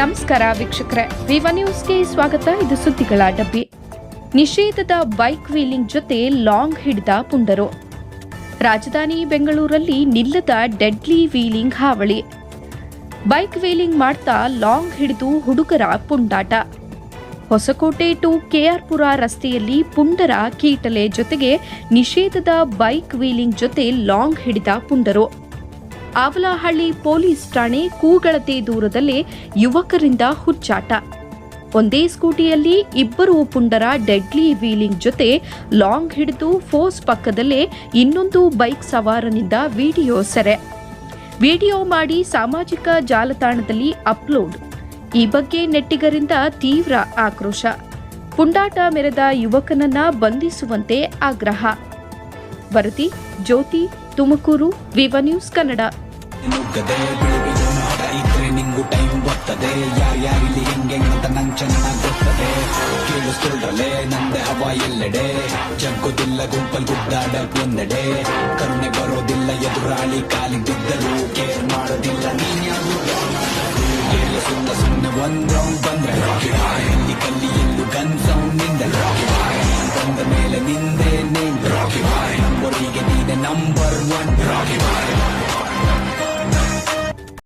ನಮಸ್ಕಾರ ವೀಕ್ಷಕರೇ. ವಿವ ನ್ಯೂಸ್ಗೆ ಸ್ವಾಗತ. ಇದು ಸುದ್ದಿಗಳ ಡಬ್ಬಿ. ನಿಷೇಧದ ಬೈಕ್ ವೀಲಿಂಗ್ ಜೊತೆ ಲಾಂಗ್ ಹಿಡಿದ ಪುಂಡರು. ರಾಜಧಾನಿ ಬೆಂಗಳೂರಲ್ಲಿ ನಿಲ್ಲದ ಡೆಡ್ಲಿ ವೀಲಿಂಗ್ ಹಾವಳಿ. ಬೈಕ್ ವೀಲಿಂಗ್ ಮಾಡ್ತಾ ಲಾಂಗ್ ಹಿಡಿದು ಹುಡುಗರ ಪುಂಡಾಟ. ಹೊಸಕೋಟೆ ಟು ಕೆಆರ್ಪುರ ರಸ್ತೆಯಲ್ಲಿ ಪುಂಡರ ಕೀಟಲೆ ಜೊತೆಗೆ ನಿಷೇಧದ ಬೈಕ್ ವೀಲಿಂಗ್ ಜೊತೆ ಲಾಂಗ್ ಹಿಡಿದ ಪುಂಡರು. ಆವಲಹಳ್ಳಿ ಪೊಲೀಸ್ ಠಾಣೆ ಕೂಗಳತೆ ದೂರದಲ್ಲೇ ಯುವಕರಿಂದ ಹುಚ್ಚಾಟ. ಒಂದೇ ಸ್ಕೂಟಿಯಲ್ಲಿ ಇಬ್ಬರು ಪುಂಡರ ಡೆಡ್ಲಿ ವೀಲಿಂಗ್ ಜೊತೆ ಲಾಂಗ್ ಹಿಡಿದು ಫೋರ್ಸ್ ಪಕ್ಕದಲ್ಲೇ ಇನ್ನೊಂದು ಬೈಕ್ ಸವಾರನಿಂದ ವಿಡಿಯೋ ಸೆರೆ. ವಿಡಿಯೋ ಮಾಡಿ ಸಾಮಾಜಿಕ ಜಾಲತಾಣದಲ್ಲಿ ಅಪ್ಲೋಡ್. ಈ ಬಗ್ಗೆ ನೆಟ್ಟಿಗರಿಂದ ತೀವ್ರ ಆಕ್ರೋಶ. ಪುಂಡಾಟ ಮೆರೆದ ಯುವಕನನ್ನ ಬಂಧಿಸುವಂತೆ ಆಗ್ರಹ. ವರದಿ, ಜ್ಯೋತಿ, ತುಮಕೂರು, ವಿವ ನ್ಯೂಸ್ ಕನ್ನಡ. ನುಗ್ಗದೆ ಬೆಳಿಗ್ಗೆ ಮಾಡ ಇದ್ರೆ ನಿಂಗು ಟೈಮ್ ಬರ್ತದೆ. ಯಾರ್ಯಾರಿಲ್ಲಿ ಹೆಂಗೆ ಅಂತ ನಂಗ್ ಚೆನ್ನಾಗ್ ಗೊತ್ತದೆ. ಕೇಳಿಸ್ಕೊಳ್ರಲೆ ನಂದೆ ಹವ ಎಲ್ಲೆಡೆ. ಜಗ್ಗೋದಿಲ್ಲ ಗುಂಪಲ್ ಗುಡ್ಡಾಡಕ್ ಒಂದೆಡೆ. ಕರುಣೆ ಬರೋದಿಲ್ಲ, ಎದುರಾಳಿ ಕಾಲಿಗೆ ಬಿದ್ದರು ಕೇರ್ ಮಾಡೋದಿಲ್ಲ ನೀನ್ಯಾರು ಸುಮ್ಮನೆ ಸುಮ್ಮನೆ ಒಂದ್ ರೌಂಡ್ ಬಂದ್ರೆ ಎಲ್ಲಿ ಕಲ್ಲಿ ಎಲ್ಲು ಗನ್ ಸೌಂಡ್ನಿಂದ ಬಂದ ಮೇಲೆ ನಿಂದೆ ನಿಂದ ನಂಬರಿಗೆ ನೀನೆ ನಂಬರ್ ಒನ್ ರಾಕಿ ಬಾಯ್